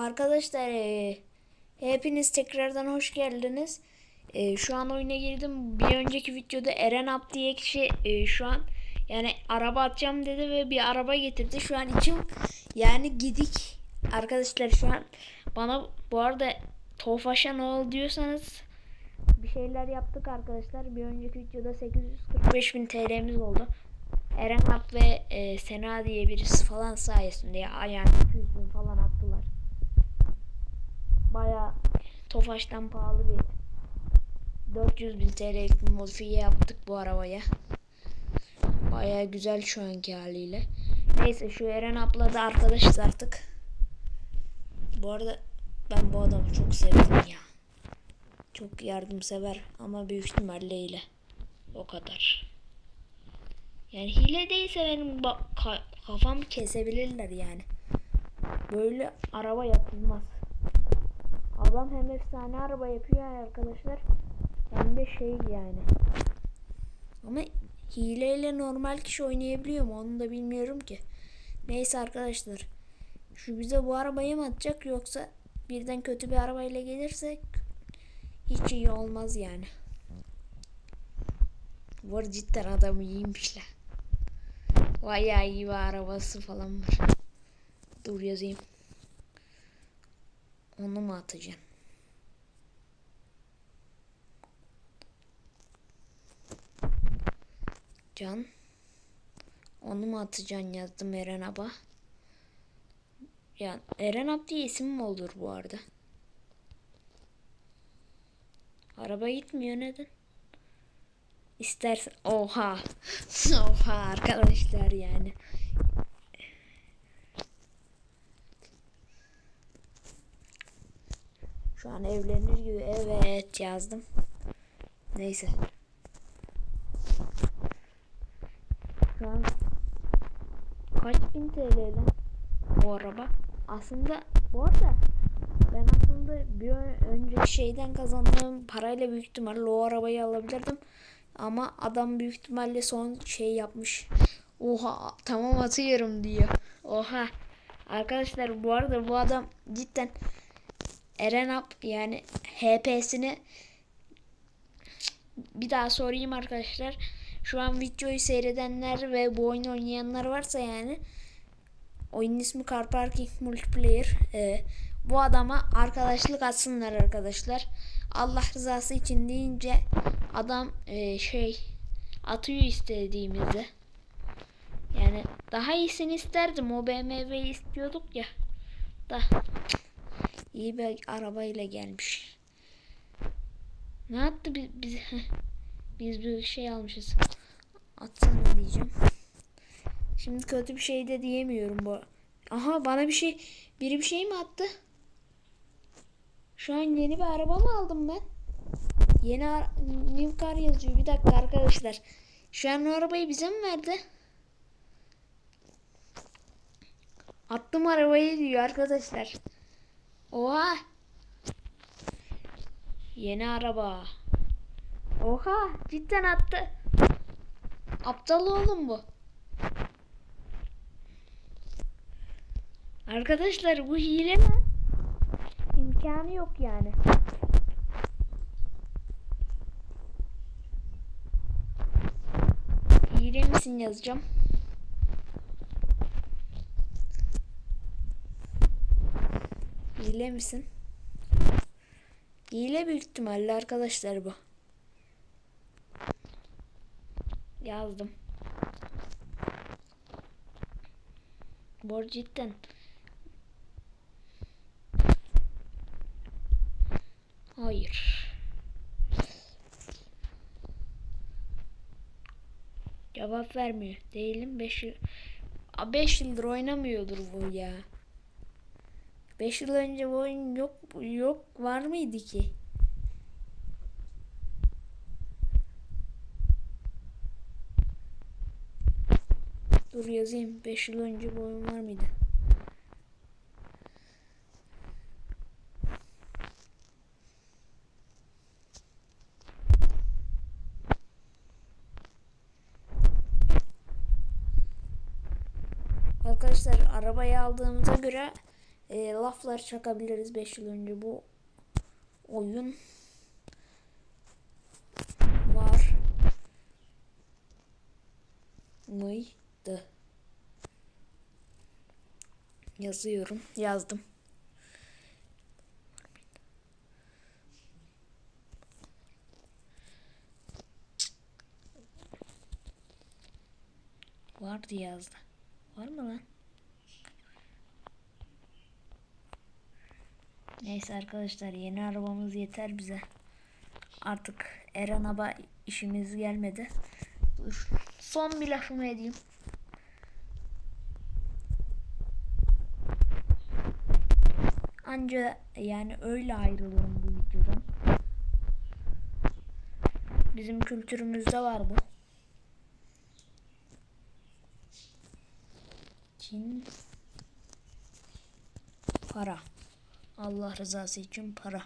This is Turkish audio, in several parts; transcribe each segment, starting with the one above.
Arkadaşlar e, hepiniz tekrardan hoş geldiniz. E, şu an oyuna girdim. Bir önceki videoda Eren Up diye kişi e, şu an yani araba atacağım dedi ve bir araba getirdi. Şu an içim yani gidik. Arkadaşlar şu an bana bu arada Tofaş'a ne oldu diyorsanız bir şeyler yaptık arkadaşlar. Bir önceki videoda 845 bin TL'miz oldu. Eren Up ve e, Sena diye birisi falan sayesinde ya yani 200 bin falan attılar. Baya Tofaş'tan pahalı bir 400 bin TL'lik bir modifiye yaptık bu arabaya. Baya güzel şu anki haliyle. Neyse şu Eren abla da arkadaşız artık. Bu arada ben bu adamı çok sevdim ya. Çok yardımsever ama büyük ihtimalle hile. O kadar. Yani hile değilse benim ba- ka- kafamı kesebilirler yani. Böyle araba yapılmaz. Adam hem efsane araba yapıyor arkadaşlar hem de şey yani. Ama hileyle normal kişi oynayabiliyor mu onu da bilmiyorum ki. Neyse arkadaşlar. Şu bize bu arabayı mı atacak yoksa birden kötü bir arabayla gelirsek hiç iyi olmaz yani. Arada cidden adamı iyiymişler. Bayağı iyi bir arabası falan var. Dur yazayım. Onu mu atacaksın? Can. Onu mu atacaksın yazdım Eren Aba. Ya Eren Ab diye isim mi olur bu arada? Araba gitmiyor neden? İstersen oha. oha arkadaşlar yani. Şu an evlenir gibi evet yazdım. Neyse. Şu an kaç bin TL lan bu araba? Aslında bu arada ben aslında bir önceki şeyden kazandığım parayla büyük ihtimalle o arabayı alabilirdim. Ama adam büyük ihtimalle son şey yapmış. Oha tamam atıyorum diyor. Oha. Arkadaşlar bu arada bu adam cidden Eren Up yani HP'sini bir daha sorayım arkadaşlar. Şu an videoyu seyredenler ve bu oyunu oynayanlar varsa yani oyunun ismi Car Parking Multiplayer. Ee, bu adama arkadaşlık atsınlar arkadaşlar. Allah rızası için deyince adam e, şey atıyor istediğimizi. Yani daha iyisini isterdim. O BMW'yi istiyorduk ya. Da iyi bir arabayla gelmiş. Ne yaptı biz biz, biz bir şey almışız. Atsana diyeceğim. Şimdi kötü bir şey de diyemiyorum bu. Aha bana bir şey biri bir şey mi attı? Şu an yeni bir araba mı aldım ben? Yeni new car yazıyor. Bir dakika arkadaşlar. Şu an o arabayı bize mi verdi? Attım arabayı diyor arkadaşlar. Oha. Yeni araba. Oha cidden attı. Aptal oğlum bu. Arkadaşlar bu hile mi? İmkanı yok yani. Hile misin yazacağım. Hile misin? Hile büyük ihtimalle arkadaşlar bu. Yazdım. Arada cidden. Hayır. Cevap vermiyor. Değilim 5 yıl. 5 yıldır oynamıyordur bu ya. 5 yıl önce bu oyun yok yok var mıydı ki? Dur yazayım. 5 yıl önce bu oyun var mıydı? Arkadaşlar arabayı aldığımıza göre e, laflar çakabiliriz 5 yıl önce bu oyun var mıydı? Yazıyorum. Yazdım. Vardı yazdı. Var mı lan? Neyse arkadaşlar yeni arabamız yeter bize. Artık Eren Aba işimiz gelmedi. Son bir lafımı edeyim. Anca yani öyle ayrılıyorum bu videodan. Bizim kültürümüzde var bu. Çin para. Allah rızası için para.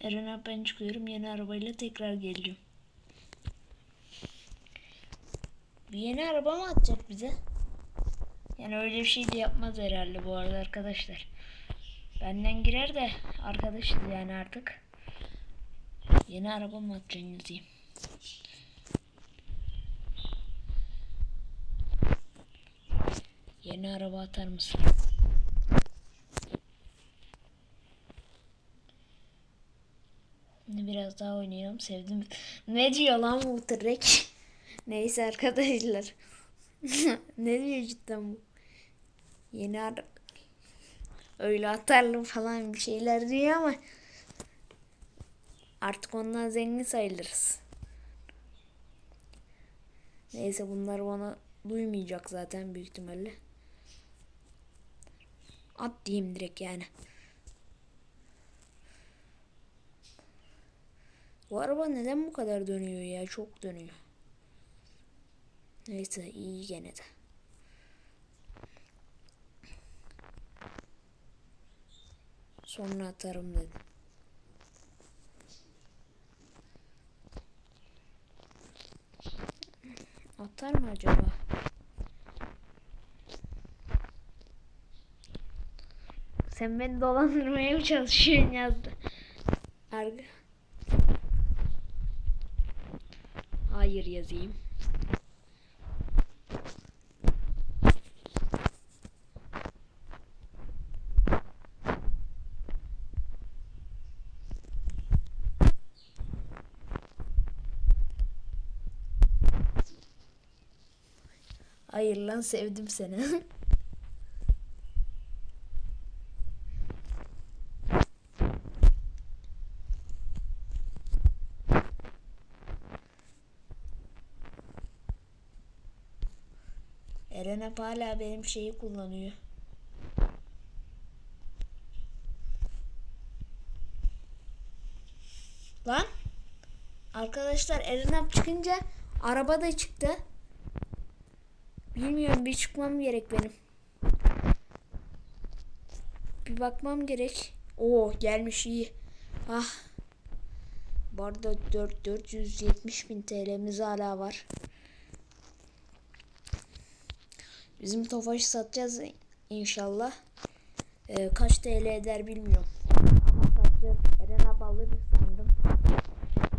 Eren ben çıkıyorum. Yeni arabayla tekrar geleceğim. Bir yeni araba mı atacak bize? Yani öyle bir şey de yapmaz herhalde bu arada arkadaşlar. Benden girer de arkadaşız yani artık. Yeni araba mı atacaksın yazayım. Yeni araba atar mısın? Biraz daha oynayalım. Sevdim. Ne diyor lan bu trek? Neyse arkadaşlar. ne diyor cidden bu? Yeni araba. Öyle atarlı falan bir şeyler diyor ama artık ondan zengin sayılırız. Neyse bunlar bana duymayacak zaten büyük ihtimalle. At diyeyim direkt yani. Bu araba neden bu kadar dönüyor ya? Çok dönüyor. Neyse iyi gene de. Sonra atarım dedi. Atar mı acaba? Sen beni dolandırmaya mı çalışıyorsun yazdı. Arga. Hayır yazayım. Hayır lan sevdim seni. Eren hep hala benim şeyi kullanıyor. Lan arkadaşlar Eren hep çıkınca araba da çıktı. Bilmiyorum bir çıkmam gerek benim. Bir bakmam gerek. Oo gelmiş iyi. Ah. Bu arada 4, 470 bin TL'miz hala var. Bizim Tofaş'ı satacağız inşallah. Ee, kaç TL eder bilmiyorum. Ama satacağız. Eren abi alır sandım.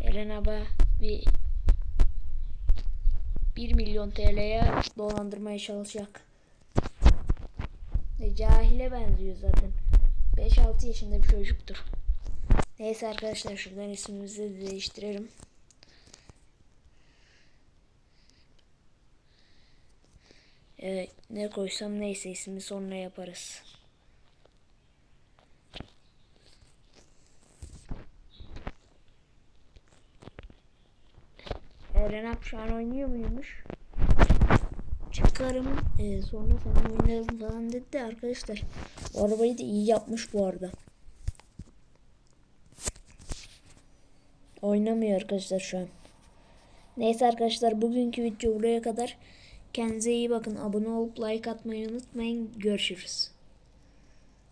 Eren abi bir 1 milyon TL'ye dolandırmaya çalışacak. E, cahile benziyor zaten. 5-6 yaşında bir çocuktur. Neyse arkadaşlar şuradan ismimizi de değiştirelim. Evet, ne koysam neyse ismi sonra yaparız. Eren Ak şu an oynuyor muymuş? Çıkarım e, sonra sana oynayalım falan dedi de arkadaşlar. O arabayı da iyi yapmış bu arada. Oynamıyor arkadaşlar şu an. Neyse arkadaşlar bugünkü video buraya kadar. Kendinize iyi bakın. Abone olup like atmayı unutmayın. Görüşürüz.